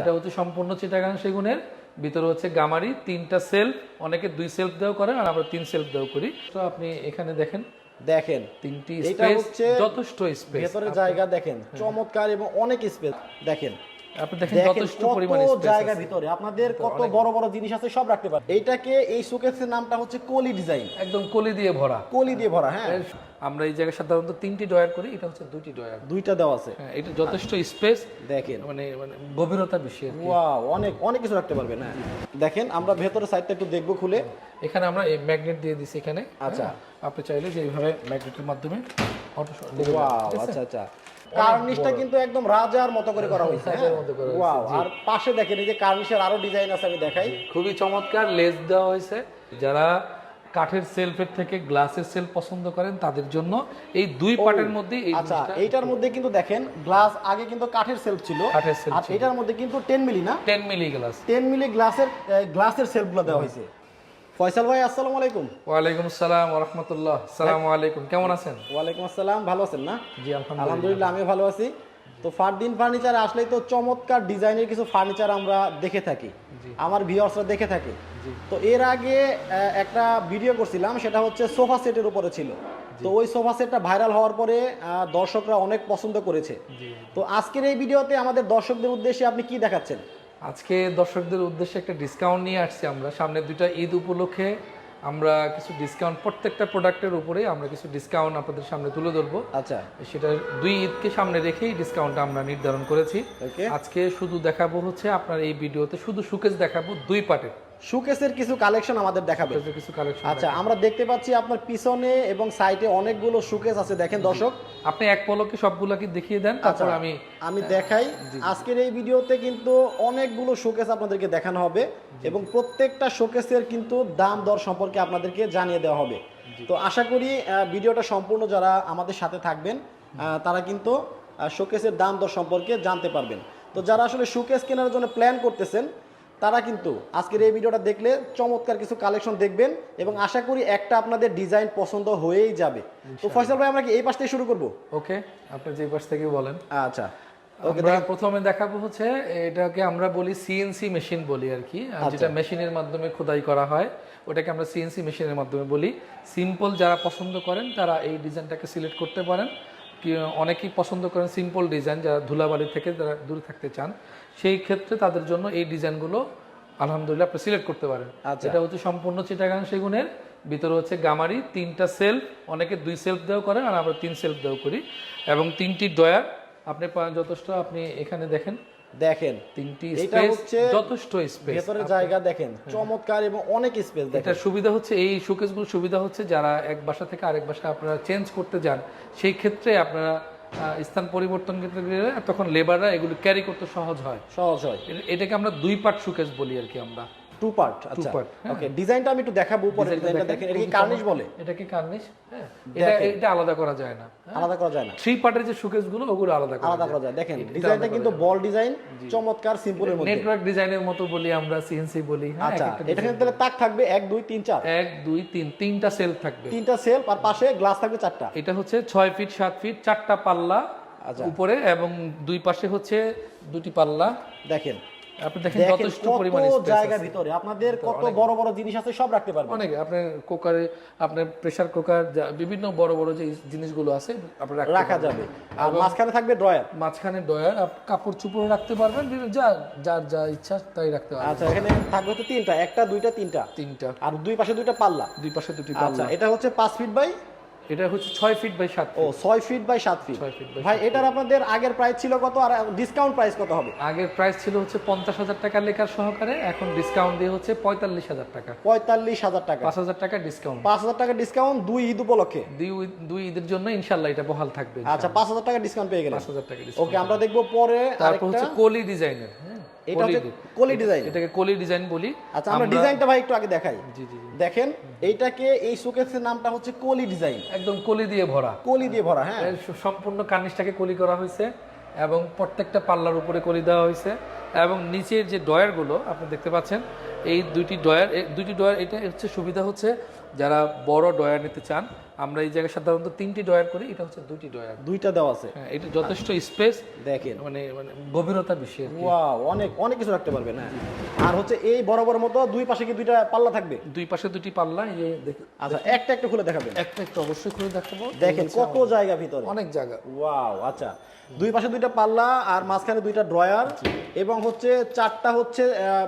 এটা হচ্ছে সম্পূর্ণ চিটাগাং সেগুনের। ভিতরে হচ্ছে গামারি তিনটা সেলফ অনেকে দুই সেলফ দেওয়া করেন আর আমরা তিন সেলফ দেওয়া করি। তো আপনি এখানে দেখেন দেখেন তিনটি স্পেস হচ্ছে যথেষ্ট স্পেস ভেতরের জায়গা দেখেন চমৎকার এবং অনেক স্পেস দেখেন আপনি দেখেন দেখেন যথেষ্ট কত স্পেস জায়গা ভিতরে আপনাদের কত বড় বড় জিনিস আছে সব রাখতে পারেন এইটাকে এই শোকেসের নামটা হচ্ছে কোলি ডিজাইন। একদম কলি দিয়ে ভরা। কোলি দিয়ে ভরা হ্যাঁ। আমরা এই জায়গায় সাধারণত তিনটি ডয়ার করি এটা হচ্ছে দুইটি ডয়ার দুইটা দেওয়া আছে। হ্যাঁ এটা যথেষ্ট স্পেস দেখেন। মানে মানে গভীরতা বেশি ওয়াও অনেক অনেক কিছু রাখতে পারবেন হ্যাঁ। দেখেন আমরা ভেতরের সাইডটা একটু দেখব খুলে। এখানে আমরা এই ম্যাগনেট দিয়ে দিছি এখানে আচ্ছা। হ্যাঁ, আপনি চাইলে যে এইভাবে ম্যাগনেটের মাধ্যমে অটো ওয়াও আচ্ছা আচ্ছা। কার্নিশটা কিন্তু একদম রাজার মতো করে করা হয়েছে হ্যাঁ? ওয়াও আর পাশে দেখেন এই যে কার্নিশের আরও ডিজাইন আছে আমি দেখাই। খুবই চমৎকার লেস দেওয়া হয়েছে। যারা কাঠের সেলফের থেকে গ্লাসের সেলফ পছন্দ করেন তাদের জন্য এই দুই পার্টের মধ্যে আচ্ছা এইটার মধ্যে কিন্তু দেখেন গ্লাস আগে কিন্তু কাঠের সেলফ ছিল। কাঠের সেলফ এটার মধ্যে কিন্তু টেন মিলি না? 10 মিলি গ্লাস টেন মিলি গ্লাসের গ্লাসের সেলফগুলো দেওয়া হয়েছে। ফয়সাল ভাই আসসালামু আলাইকুম। ওয়ালাইকুম আসসালাম ওয়া রাহমাতুল্লাহ। আসসালামু আলাইকুম কেমন আছেন? ওয়ালাইকুম আসসালাম ভালো আছেন না? জি আলহামদুলিল্লাহ। আলহামদুলিল্লাহ আমিও ভালো আছি। তো ফারদিন ফার্নিচার আসলেই তো চমৎকার ডিজাইনের কিছু ফার্নিচার আমরা দেখে থাকি। আমার ভিউয়ার্সরা দেখে থাকে। তো এর আগে একটা ভিডিও করছিলাম সেটা হচ্ছে সোফা সেটের উপরে ছিল। তো ওই সোফা সেটটা ভাইরাল হওয়ার পরে দর্শকরা অনেক পছন্দ করেছে। তো আজকের এই ভিডিওতে আমাদের দর্শকদের উদ্দেশ্যে আপনি কি দেখাচ্ছেন? আজকে দর্শকদের উদ্দেশ্যে একটা ডিসকাউন্ট নিয়ে আসছি আমরা। সামনে দুইটা ঈদ উপলক্ষে আমরা কিছু ডিসকাউন্ট প্রত্যেকটা প্রোডাক্টের উপরে আমরা কিছু ডিসকাউন্ট আপনাদের সামনে তুলে ধরবো। আচ্ছা। সেটা দুই ঈদকে সামনে রেখেই ডিসকাউন্টটা আমরা নির্ধারণ করেছি। আজকে শুধু দেখাবো হচ্ছে আপনার এই ভিডিওতে শুধু শুকেজ দেখাবো দুই পার্টের সুকেসের কিছু কালেকশন আমাদের দেখাবে। কিছু কালেকশন আচ্ছা আমরা দেখতে পাচ্ছি আপনার পিছনে এবং সাইডে অনেকগুলো সুকেস আছে দেখেন দর্শক। আপনি এক পলকে সবগুলাকে দেখিয়ে দেন তারপর আচ্ছা। আমি আমি দেখাই। আজকের এই ভিডিওতে কিন্তু অনেকগুলো শোকেস আপনাদেরকে দেখানো হবে এবং প্রত্যেকটা শোকেসের কিন্তু দাম দর সম্পর্কে আপনাদেরকে জানিয়ে দেওয়া হবে। তো আশা করি ভিডিওটা সম্পূর্ণ যারা আমাদের সাথে থাকবেন তারা কিন্তু শোকেসের দাম দর সম্পর্কে জানতে পারবেন। তো যারা আসলে শোকেস কেনার জন্য প্ল্যান করতেছেন তারা কিন্তু আজকের এই ভিডিওটা দেখলে চমৎকার কিছু কালেকশন দেখবেন এবং আশা করি একটা আপনাদের ডিজাইন পছন্দ হয়েই যাবে। তো ফয়সাল ভাই আমরা কি এই পাশ থেকে শুরু করব? ওকে আপনি যে পাশ থেকে বলেন। আচ্ছা। আমরা প্রথমে দেখাবো হচ্ছে এটাকে আমরা বলি সিএনসি মেশিন বলি আর কি যেটা মেশিনের মাধ্যমে খোদাই করা হয় ওটাকে আমরা সিএনসি মেশিনের মাধ্যমে বলি। সিম্পল যারা পছন্দ করেন তারা এই ডিজাইনটাকে সিলেক্ট করতে পারেন। অনেকেই পছন্দ করেন সিম্পল ডিজাইন যারা ধুলাবালি থেকে যারা দূরে থাকতে চান সেই ক্ষেত্রে তাদের জন্য এই ডিজাইনগুলো আলহামদুলিল্লাহ আপনি সিলেক্ট করতে পারেন। আর এটা হচ্ছে সম্পূর্ণ চিটাগাং সেগুনের ভিতরে হচ্ছে গামারি তিনটা সেলফ অনেকে দুই সেলফ দেওয়া করেন আর আমরা তিন সেলফ দেওয়া করি। এবং তিনটি ডয়ার আপনি পা- যথেষ্ট আপনি এখানে দেখেন। দেখেন। তিনটি এটা স্পেস হচ্ছে যথেষ্ট স্পেস। ভেতরের জায়গা দেখেন চমৎকার এবং অনেক স্পেস দেখেন। এটার সুবিধা হচ্ছে এই শোকেসগুলো সুবিধা হচ্ছে যারা এক বাসা থেকে আরেক বাসা আপনারা চেঞ্জ করতে যান সেই ক্ষেত্রে আপনারা স্থান পরিবর্তন করতে গেলে তখন লেবাররা এগুলো ক্যারি করতে সহজ হয়। সহজ হয়। এটাকে আমরা দুই পার্ট শোকেস বলি আর কি আমরা। টু পার্ট আচ্ছা হ্যাঁ। ওকে ডিজাইনটা আমি একটু দেখাবো উপরে ডিজাইনটা দেখেন এটা কি কার্নিশ বলে? এটাকে কার্নিশ হ্যাঁ এটা এটা আলাদা করা যায় না আলাদা করা যায় না। থ্রি পার্টের যে শোকেসগুলো ওগুলো আলাদা করা আলাদা করা যায়। দেখেন ডিজাইনটা কিন্তু বল ডিজাইন চমৎকার সিম্পলের মধ্যে। নেটওয়ার্ক ডিজাইনের মতো বলি আমরা সিএনসি বলি হ্যাঁ, আচ্ছা এটা কিন্তু তাহলে তাক থাকবে এক দুই তিন চার। এক দুই তিন তিনটা সেল থাকবে। তিনটা সেলফ আর পাশে গ্লাস থাকবে চারটা। এটা হচ্ছে ছয় ফিট সাত ফিট চারটা পাল্লা আচ্ছা। উপরে এবং দুই পাশে হচ্ছে দুটি পাল্লা। দেখেন আপনি দেখেন দেখেন যথেষ্ট পরিমাণ জায়গা ভিতরে। আপনাদের কত বড় বড় জিনিস আছে সব রাখতে পারবেন। অনেক আপনার কুকারে আপনার প্রেসার কুকার বিভিন্ন বড় বড় যে জিনিসগুলো আছে আপনি রাখা যাবে। আর মাঝখানে থাকবে ড্রয়ার মাঝখানে ডয়ার কাপড় চুপড় রাখতে পারবেন যা যার যা ইচ্ছা তাই রাখতে পারবেন। আচ্ছা এখানে থাকবে হচ্ছে তিনটা একটা দুইটা তিনটা। তিনটা। আর দুই পাশে দুইটা পাল্লা। দুই পাশে দুটি আচ্ছা এটা হচ্ছে পাঁচ ফিট বাই এটা হচ্ছে ছয় ফিট বাই সাত ও ছয় ফিট বাই সাত ফিট ভাই এটার আপনাদের আগের প্রাইস ছিল কত আর ডিসকাউন্ট প্রাইস কত হবে? আগের প্রাইস ছিল হচ্ছে পঞ্চাশ হাজার টাকা লেখার সহকারে এখন ডিসকাউন্ট দিয়ে হচ্ছে পঁয়তাল্লিশ হাজার টাকা। পঁয়তাল্লিশ হাজার টাকা। পাঁচ হাজার টাকা ডিসকাউন্ট পাঁচ হাজার টাকা ডিসকাউন্ট দুই ঈদ উপলক্ষে? দুই দুই ঈদের জন্য ইনশাল্লাহ এটা বহাল থাকবে আচ্ছা পাঁচ হাজার টাকা ডিসকাউন্ট পেয়ে গেলেন। পাঁচ হাজার টাকা ডিসকাউন্ট ওকে আমরা দেখব পরে তারপর হচ্ছে কলি ডিজাইনের হ্যাঁ? এটা হচ্ছে কলি কলি ডিজাইন এটাকে কলি ডিজাইন বলি। আচ্ছা আমরা ডিজাইনটা ভাই একটু আগে দেখাই। জি জি জি। দেখেন এইটাকে এই শোকেসের নামটা হচ্ছে কলি ডিজাইন একদম কলি দিয়ে ভরা। কলি দিয়ে ভরা হ্যাঁ। সম্পূর্ণ কার্নিশটাকে কলি করা হয়েছে এবং প্রত্যেকটা পাল্লার উপরে কলি দেওয়া হয়েছে এবং নিচের যে ডয়ারগুলো আপনি দেখতে পাচ্ছেন এই দুইটি ডয়ার দুইটি ডয়ার এটা হচ্ছে সুবিধা হচ্ছে যারা বড় ডয়ার নিতে চান আমরা এই জায়গায় সাধারণত তিনটি ডয়ার করি এটা হচ্ছে দুটি ডয়ার দুইটা দেওয়া আছে। হ্যাঁ এটা যথেষ্ট স্পেস দেখেন। মানে মানে গভীরতা বেশি ওয়াও অনেক অনেক কিছু রাখতে পারবেন হ্যাঁ। আর হচ্ছে এই বড় মতো দুই পাশে কি দুইটা পাল্লা থাকবে? দুই পাশে দুটি পাল্লা এই যে দেখ- আচ্ছা একটা একটা খুলে দেখাবেন। একটা একটা অবশ্যই খুলে দেখাবো। দেখেন কত জায়গা ভিতরে। অনেক জায়গা। ওয়াও আচ্ছা। দুই পাশে দুইটা পাল্লা আর মাঝখানে দুইটা ড্রয়ার এবং হচ্ছে চারটা হচ্ছে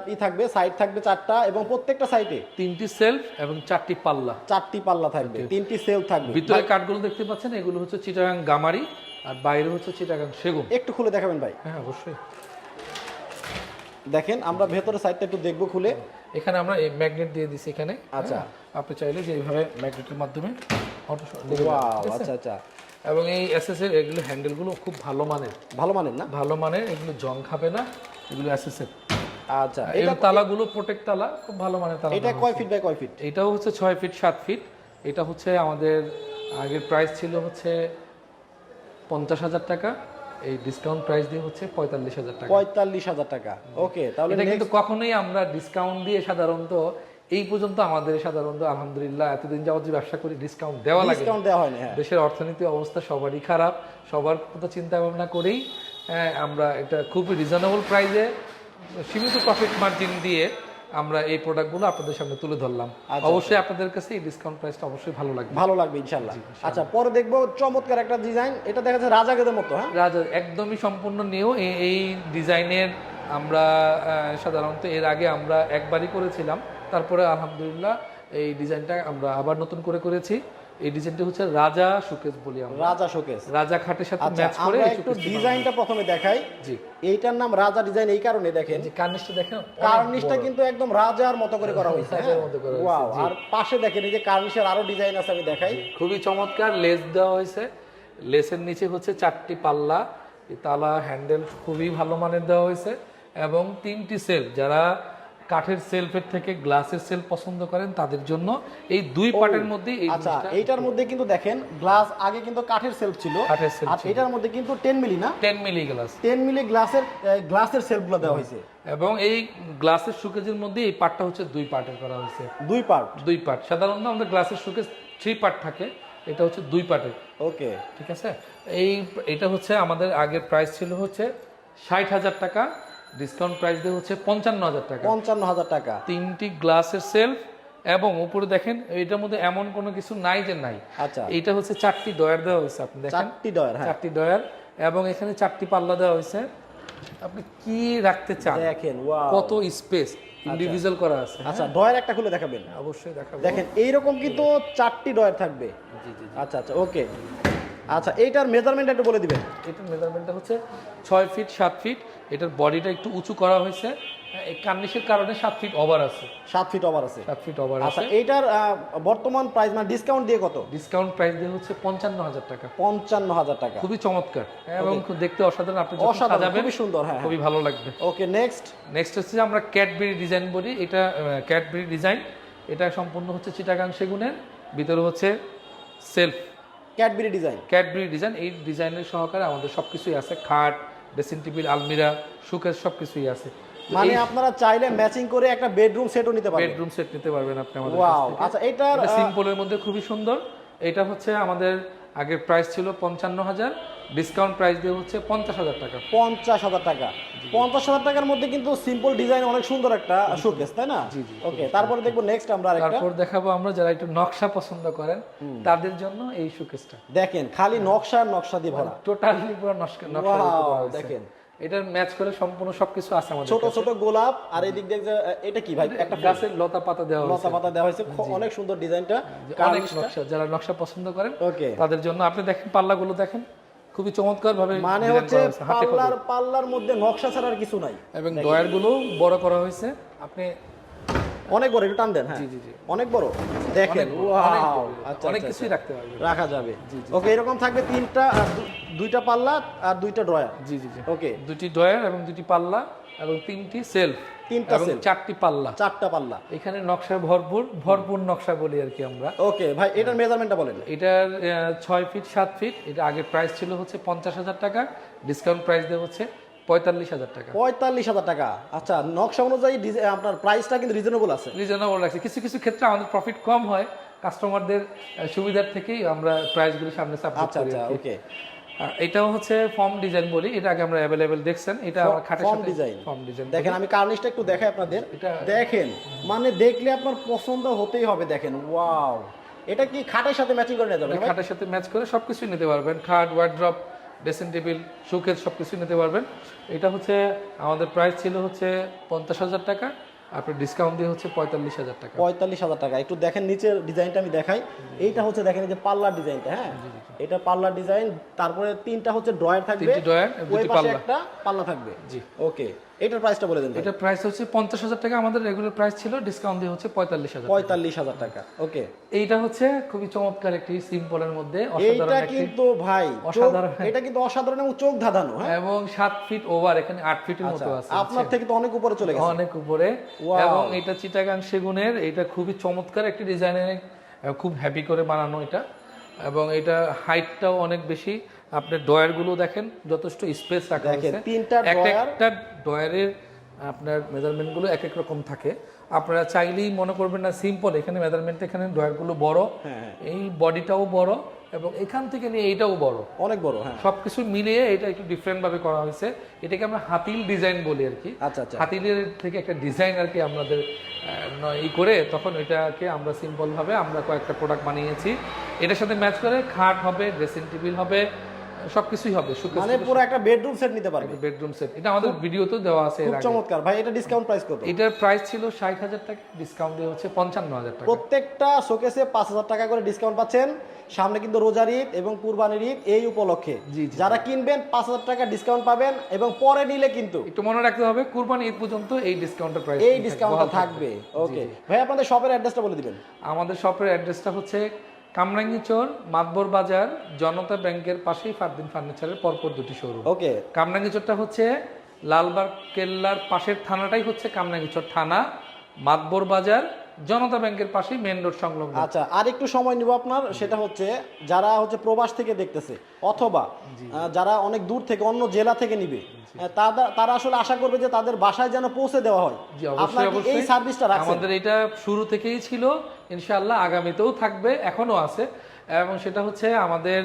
ই থাকবে সাইড থাকবে চারটা এবং প্রত্যেকটা সাইডে তিনটি সেলফ এবং চারটি পাল্লা। চারটি পাল্লা থাকবে তিনটি সেল থাকবে। ভিতরে কাঠগুলো দেখতে পাচ্ছেন এগুলো হচ্ছে চিটাগাং গামারি আর বাইরে হচ্ছে চিটাগাং সেগুন। একটু খুলে দেখাবেন ভাই। হ্যাঁ অবশ্যই। দেখেন আমরা ভেতরে সাইডটা একটু দেখব খুলে। এখানে আমরা এই ম্যাগনেট দিয়ে দিছি এখানে। আচ্ছা। হ্যাঁ, আপনি চাইলে যে এইভাবে ম্যাগনেটের মাধ্যমে অটো ওয়াও আচ্ছা আচ্ছা। এবং এই এসএস এর এগুলো হ্যান্ডেলগুলো খুব ভালো মানের। ভালো মানেন না? ভালো মানের এগুলো জং খাবে না এগুলো এসএস এর আচ্ছা এই তালাগুলো প্রোটেক্ট তালা খুব ভালো মানের তালা এটা কয় ফিট বাই কয় ফিট এটাও হচ্ছে ছয় ফিট সাত ফিট এটা হচ্ছে আমাদের আগের প্রাইস ছিল হচ্ছে পঞ্চাশ হাজার টাকা। এই ডিসকাউন্ট প্রাইস দিয়ে হচ্ছে পঁয়তাল্লিশ হাজার টাকা। পঁয়তাল্লিশ হাজার টাকা। ওকে তাহলে এটা কিন্তু কখনোই আমরা ডিসকাউন্ট দিয়ে সাধারণত এই পর্যন্ত আমাদের সাধারণত আলহামদুলিল্লাহ এতদিন যাবত যে ব্যবসা করি ডিসকাউন্ট দেওয়া লাগে ডিসকাউন্ট দেওয়া হয়নি হ্যাঁ। দেশের অর্থনীতি অবস্থা সবারই খারাপ সবার কথা চিন্তা ভাবনা করেই হ্যাঁ, আমরা এটা খুবই রিজনেবল প্রাইসে সীমিত প্রফিট মার্জিন দিয়ে আমরা এই প্রোডাক্টগুলো আপনাদের সামনে তুলে ধরলাম। অবশ্যই আপনাদের কাছে এই ডিসকাউন্ট প্রাইসটা অবশ্যই ভালো লাগবে। ভালো লাগবে ইনশাল্লাহ আচ্ছা পরে দেখব চমৎকার একটা ডিজাইন এটা দেখা যাচ্ছে রাজাগেদের মতো হ্যাঁ? রাজা একদমই সম্পূর্ণ নিয়েও এই- এই ডিজাইনের আমরা সাধারণত এর আগে আমরা একবারই করেছিলাম। তারপরে আলহামদুলিল্লাহ এই ডিজাইনটা আমরা আবার নতুন করে করেছি। এই ডিজাইনটা হচ্ছে রাজা সুকেশ বলি আমরা। রাজা শোকেস। রাজা খাটের সাথে আচ্ছা ম্যাচ করে আমরা একটু ডিজাইনটা প্রথমে দেখাই। জি। এইটার নাম রাজা ডিজাইন এই কারণে দেখেন। যে কার্নিশটা দেখেন কার্নিশটা কিন্তু একদম রাজার মতো করে করা হয়েছে রাজার মতো করা হয়েছে, ওয়াও আর পাশে দেখেন এই যে কার্নিশের আরও ডিজাইন আছে আমি দেখাই। খুবই চমৎকার লেস দেওয়া হয়েছে। লেসের নিচে হচ্ছে চারটি পাল্লা তালা হ্যান্ডেল খুবই ভালো মানের দেওয়া হয়েছে। এবং তিনটি সেল যারা কাঠের সেলফের থেকে গ্লাসের সেলফ পছন্দ করেন তাদের জন্য এই দুই পার্টের মধ্যে আচ্ছা এইটার মধ্যে কিন্তু দেখেন গ্লাস আগে কিন্তু কাঠের সেলফ ছিল কাঠের সেলফ আর এটার মধ্যে কিন্তু টেন মিলি না? Ten milli glass ten milli গ্লাসের গ্লাসের সেলফগুলো দেওয়া হয়েছে। এবং এই গ্লাসের সুকেজের মধ্যে এই পার্টটা হচ্ছে দুই পার্টের করা হয়েছে। দুই পার্ট দুই পার্ট সাধারণত আমাদের গ্লাসের সুকেজ থ্রি পার্ট থাকে এটা হচ্ছে দুই পার্টের ওকে। ঠিক আছে? এই এটা হচ্ছে আমাদের আগের প্রাইস ছিল হচ্ছে ষাট হাজার টাকা ডিসকাউন্ট প্রাইস দিয়ে হচ্ছে পঞ্চান্ন হাজার টাকা। পঞ্চান্ন হাজার টাকা। তিনটি গ্লাসের সেলফ এবং উপরে দেখেন এটার মধ্যে এমন কোনো কিছু নাই যে নাই। আচ্ছা। এটা হচ্ছে চারটি ডয়ার দেওয়া হয়েছে আপনি দেখেন। চারটি ডয়ার হ্যাঁ। চারটি ডয়ার এবং এখানে চারটি পাল্লা দেওয়া হয়েছে। আপনি কি রাখতে চান? দেখেন কত স্পেস ইন্ডিভিজুয়াল করা আছে হ্যাঁ? আচ্ছা ডয়ার একটা খুলে দেখাবেন। অবশ্যই দেখাবো। দেখেন এইরকম কিন্তু চারটি ডয়ার থাকবে। জি জি। আচ্ছা আচ্ছা ওকে। আচ্ছা এইটার মেজারমেন্ট একটু বলে দিবেন। এটার মেজারমেন্টটা হচ্ছে ছয় ফিট সাত ফিট এটার বডিটা একটু উঁচু করা হয়েছে। হ্যাঁ, এই কার্নিশের কারণে সাত ফিট ওভার আছে। সাত ফিট ওভার আছে। সাত ফিট ওভার আচ্ছা এইটার বর্তমান প্রাইস মানে ডিসকাউন্ট দিয়ে কত? ডিসকাউন্ট প্রাইস দিয়ে হচ্ছে পঞ্চান্ন হাজার টাকা। পঞ্চান্ন হাজার টাকা। খুবই চমৎকার। হ্যাঁ, এবং খুব দেখতে অসাধারণ। আপনি অসাধারণ খুবই সুন্দর হ্যাঁ খুবই ভালো লাগবে। ওকে নেক্সট নেক্সট হচ্ছে আমরা ক্যাডবেরি ডিজাইন বলি। এটা ক্যাডবেরি ডিজাইন এটা সম্পূর্ণ হচ্ছে চিটাগাং সেগুনের। ভিতরে হচ্ছে shelf Cadbury design Cadbury design এই ডিজাইনের সহকারে আমাদের সবকিছুই আছে। খাট ড্রেসিং টেবিল আলমিরা সুকেস সবকিছুই আছে। মানে আপনারা চাইলে ম্যাচিং করে একটা বেডরুম সেটও নিতে পারবেন। বেডরুম সেট নিতে পারবেন আপনি আমাদের ওয়াও আচ্ছা এটা সিম্পলের মধ্যে খুবই সুন্দর। এটা হচ্ছে আমাদের আগের প্রাইস ছিল পঞ্চান্ন হাজার। ডিসকাউন্ট প্রাইস দিয়ে হচ্ছে পঞ্চাশ হাজার টাকা। পঞ্চাশ হাজার টাকা। পঞ্চাশ হাজার টাকার মধ্যে কিন্তু সিম্পল ডিজাইন অনেক সুন্দর একটা শোকেস তাই না? ওকে তারপরে দেখব নেক্সট আমরা তারপর দেখাবো আমরা যারা একটু নকশা পছন্দ করেন তাদের জন্য এই শোকেসটা দেখেন খালি নকশা নকশা দিয়ে ভরা। টোটালি পুরো নকশা নকশা। দেখেন। এটার ম্যাচ করে সম্পূর্ণ সবকিছু আছে আমাদের ছোট ছোট গোলাপ আর এই দিক দিয়ে এটা কি ভাই? একটা গাছের লতা পাতা দেওয়া হয়েছে। লতা পাতা দেওয়া হয়েছে। খুব- অনেক সুন্দর ডিজাইনটা অনেক নকশা যারা নকশা পছন্দ করেন ওকে তাদের জন্য। আপনি দেখেন পাল্লাগুলো দেখেন। খুবই চমৎকার ভাবে মানে হচ্ছে। পাল্লার পাল্লার মধ্যে নকশা ছাড়া আর কিছু নাই। এবং ডয়ারগুলো বড় করা হয়েছে। আপনি অনেক বড় একটু টান দেন হ্যাঁ। জি জি জি। অনেক বড়। দেখেন। ওয়াও। আচ্ছা অনেক আচ্ছা, কিছুই রাখতে পারবেন। আচ্ছা। রাখা যাবে। ওকে এরকম থাকবে তিনটা দুইটা পাল্লা আর দুইটা ড্রয়ার। জি জি জি। ওকে। দুটি ড্রয়ার এবং দুটি পাল্লা। এবং তিনটি সেলফ তিনটা সেলফ চারটি পাল্লা। চারটা পাল্লা। এখানে নকশা ভরপুর ভরপুর নকশা বলি আর কি আমরা। ওকে ভাই এটার মেজারমেন্টটা বলেন। এটার ছয় ফিট সাত ফিট এটা আগের প্রাইস ছিল হচ্ছে পঞ্চাশ হাজার টাকা ডিসকাউন্ট প্রাইস দিয়ে হচ্ছে পঁয়তাল্লিশ হাজার টাকা। পঁয়তাল্লিশ হাজার টাকা। আচ্ছা নকশা অনুযায়ী আপনার প্রাইসটা কিন্তু রিজনেবল আছে। রিজনেবল লাগছে কিছু কিছু ক্ষেত্রে আমাদের প্রফিট কম হয়। কাস্টমারদের সুবিধার থেকেই আমরা প্রাইসগুলো সামনে সাবমিট আচ্ছা করি আচ্ছা ওকে এটাও হচ্ছে ফর্ম ডিজাইন বলি এটা আগে আমরা অ্যাভেলেবেল দেখছেন এটা আমার খাটের ফর্ম ডিজাইন ফর্ম ডিজাইন দেখেন আমি কার্নিশটা একটু দেখাই আপনাদের। দেখেন মানে দেখলে আপনার পছন্দ হতেই হবে দেখেন ওয়াও। এটা কি খাটের সাথে ম্যাচিং করে নিতে ভাই? খাটের সাথে ম্যাচ করে সবকিছু নিতে পারবেন। খাট ওয়ার্ড্রপ ড্রেসিং টেবিল শোকেস সবকিছু নিতে পারবেন। এটা হচ্ছে আমাদের প্রাইস ছিল হচ্ছে পঞ্চাশ হাজার টাকা। আপনার ডিসকাউন্ট দিয়ে হচ্ছে পঁয়তাল্লিশ হাজার টাকা। পঁয়তাল্লিশ হাজার টাকা। একটু দেখেন নিচের ডিজাইনটা আমি দেখাই। এইটা হচ্ছে দেখেন যে পাল্লার ডিজাইনটা হ্যাঁ? এটা পাল্লার ডিজাইন তারপরে তিনটা হচ্ছে ড্রয়ার থাকবে। ড্রয়ার, ওই পাশে একটা পাল্লা থাকবে। জি। ওকে এটার প্রাইসটা বলে দেন এটা প্রাইস হচ্ছে পঞ্চাশ হাজার টাকা। আমাদের রেগুলার প্রাইস ছিল ডিসকাউন্ট দিয়ে হচ্ছে পঁয়তাল্লিশ হাজার পঁয়তাল্লিশ হাজার টাকা ওকে। এইটা হচ্ছে খুবই চমৎকার একটি সিম্পলের মধ্যে অসাধারণ এইটা কিন্তু ভাই অসাধারণ। এটা কিন্তু অসাধারণ এবং চোখ ধাঁধানো হ্যাঁ? এবং সাত ফিট ওভার এখানে আট ফিটের মতো আছে। আপনার থেকে তো অনেক উপরে চলে গেছে। অনেক উপরে. এবং এটা চিটাগাং সেগুনের এটা খুবই চমৎকার একটি ডিজাইনের খুব হ্যাপি করে বানানো এটা। এবং এটা হাইটটাও অনেক বেশি। আপনার ডয়ারগুলো দেখেন যথেষ্ট স্পেস রাখা হয়েছে তিনটা এক একটা ডয়ারের আপনার মেজারমেন্টগুলো এক এক রকম থাকে। আপনারা চাইলেই মনে করবেন না সিম্পল এখানে মেজারমেন্ট এখানে ড্রয়ারগুলো বড়। হ্যাঁ, এই বডিটাও বড় এবং এখান থেকে নিয়ে এইটাও বড়। অনেক বড় হ্যাঁ। সবকিছু মিলিয়ে এটা একটু ডিফারেন্ট ভাবে করা হয়েছে। এটাকে আমরা হাতিল ডিজাইন বলি আর কি। আচ্ছা আচ্ছা। হাতিলের থেকে একটা ডিজাইন আর কি আমাদের ই করে তখন এটাকে আমরা সিম্পল ভাবে আমরা কয়েকটা প্রোডাক্ট বানিয়েছি। এটার সাথে ম্যাচ করে খাট হবে ড্রেসিং টেবিল হবে সবকিছুই হবে মানে পুরো একটা বেডরুম সেট নিতে পারবে। বেডরুম সেট এটা আমাদের ভিডিওতেও দেওয়া আছে খুব চমৎকার। ভাই এটা ডিসকাউন্ট প্রাইস কত? এটার প্রাইস ছিল ষাট হাজার টাকা ডিসকাউন্ট দিয়ে হচ্ছে পঞ্চান্ন হাজার টাকা। প্রত্যেকটা শোকেসে পাঁচ হাজার টাকা করে ডিসকাউন্ট পাচ্ছেন। সামনে কিন্তু রোজার ঈদ এবং কুরবানির ঈদ এই উপলক্ষে। যারা কিনবেন পাঁচ হাজার টাকা ডিসকাউন্ট পাবেন এবং পরে নিলে কিন্তু একটু মনে রাখতে হবে কুরবানি ঈদ পর্যন্ত এই ডিসকাউন্টের প্রাইস এই ডিসকাউন্টটা থাকবে। ওকে ভাই আপনাদের শপের অ্যাড্রেসটা বলে দিবেন। আমাদের শপের অ্যাড্রেসটা হচ্ছে কামরাঙ্গীচর মাতবর বাজার জনতা ব্যাংকের পাশেই ফারদিন ফার্নিচারের পরপর দুটি শোরুম ওকে। কামরাঙ্গীচরটা হচ্ছে লালবাগ কেল্লার পাশের থানাটাই হচ্ছে কামরাঙ্গীচর থানা মাতবর বাজার জনতা ব্যাংকের পাশেই মেন রোড সংলগ্ন। আচ্ছা আর একটু সময় নিব আপনার সেটা হচ্ছে যারা হচ্ছে প্রবাস থেকে দেখতেছে অথবা যারা অনেক দূর থেকে অন্য জেলা থেকে নিবে তারা আসলে আশা করবে যে তাদের বাসায় যেন পৌঁছে দেওয়া হয়। আপনার এই সার্ভিসটা রাখছেন? আমাদের এটা শুরু থেকেই ছিল ইনশাআল্লাহ আগামীতেও থাকবে এখনও আছে। এবং সেটা হচ্ছে আমাদের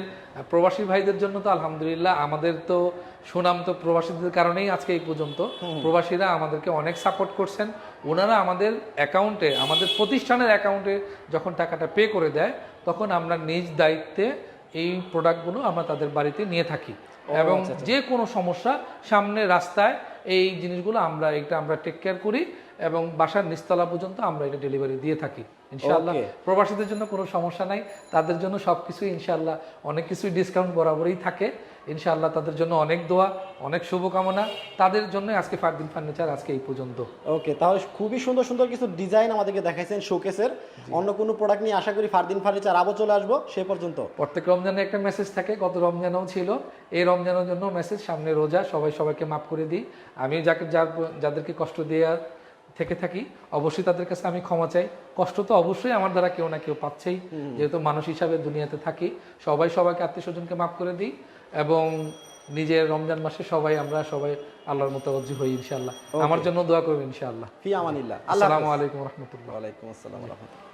প্রবাসী ভাইদের জন্য তো আলহামদুলিল্লাহ আমাদের তো সুনাম তো প্রবাসীদের কারণেই আজকে এই পর্যন্ত। প্রবাসীরা আমাদেরকে অনেক সাপোর্ট করছেন। ওনারা আমাদের অ্যাকাউন্টে আমাদের প্রতিষ্ঠানের অ্যাকাউন্টে যখন টাকাটা পে করে দেয় তখন আমরা নিজ দায়িত্বে এই প্রোডাক্টগুলো আমরা তাদের বাড়িতে নিয়ে থাকি। এবং যে কোনো সমস্যা সামনে রাস্তায় এই জিনিসগুলো আমরা এটা আমরা টেক কেয়ার করি এবং বাসার নিস্তলা পর্যন্ত আমরা এটা ডেলিভারি দিয়ে থাকি। ইনশাআল্লাহ প্রবাসীদের জন্য কোনো সমস্যা নাই। তাদের জন্য সবকিছুই ইনশাআল্লাহ অনেক কিছুই ডিসকাউন্ট বরাবরই থাকে। ইনশাআল্লাহ তাদের জন্য অনেক দোয়া অনেক শুভকামনা। তাদের জন্য আজকে ফারদিন ফার্নিচার আজকে এই পর্যন্ত। ওকে তাহলে খুবই সুন্দর সুন্দর কিছু ডিজাইন আমাদেরকে দেখাইছেন শোকেসের। অন্য কোনো প্রোডাক্ট নিয়ে আশা করি ফারদিন ফার্নিচার আবো চলে আসব সে পর্যন্ত। প্রত্যেক রমজানে একটা মেসেজ থাকে গত রমজানেও ছিল। এই রমজানের জন্য মেসেজ সামনে রোজা সবাই সবাইকে মাফ করে দিই। আমি যাকে যার যাদেরকে কষ্ট দেওয়া থেকে থাকি অবশ্যই তাদের কাছে আমি ক্ষমা চাই। কষ্ট তো অবশ্যই আমার দ্বারা কেউ না কেউ পাচ্ছেই। যেহেতু মানুষ হিসাবে দুনিয়াতে থাকি সবাই সবাইকে আত্মীয় স্বজনকে মাফ করে দিই। এবং নিজের রমজান মাসে সবাই আমরা সবাই আল্লাহর মোতাবজি হই ইনশাল্লাহ আমার জন্য দোয়া করবেন ইনশাআল্লাহ। ফি আমানিল্লাহ। আসসালামু আলাইকুম রহমতুল্লাহ। ওয়ালাইকুম আসসালাম রহমতুল্লাহ।